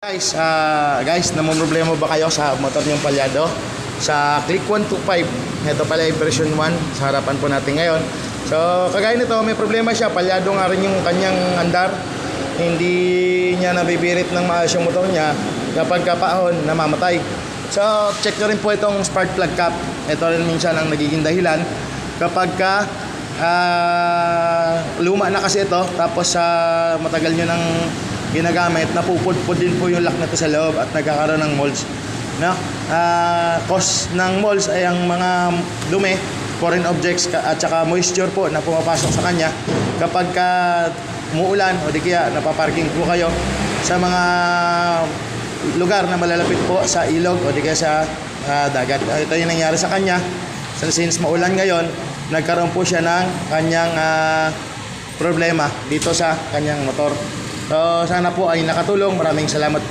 Guys, ah guys, namumroblema ba kayo sa motor niyong palyado? Sa Click 125, ito pala yung version 1 sa harapan po natin ngayon. So, kagaya nito, may problema siya. Palyado nga rin yung kanyang andar. Hindi niya nabibirit ng maayos yung motor niya kapag kapahon, namamatay. So, check nyo rin po itong spark plug cap. Ito rin minsan ang nagiging dahilan kapag ka ah, luma na kasi ito tapos sa matagal nyo nang ginagamit napupudpud din po yung lock nito sa loob at nagkakaroon ng molds no Ah, cause ng molds ay ang mga dumi foreign objects at saka moisture po na pumapasok sa kanya kapag ka umuulan o di kaya napaparking po kayo sa mga lugar na malalapit po sa ilog o di kaya sa ah, dagat. Ito yung nangyari sa kanya. So, since maulan ngayon, nagkaroon po siya ng kanyang ah, problema dito sa kanyang motor. So, sana po ay nakatulong. Maraming salamat po.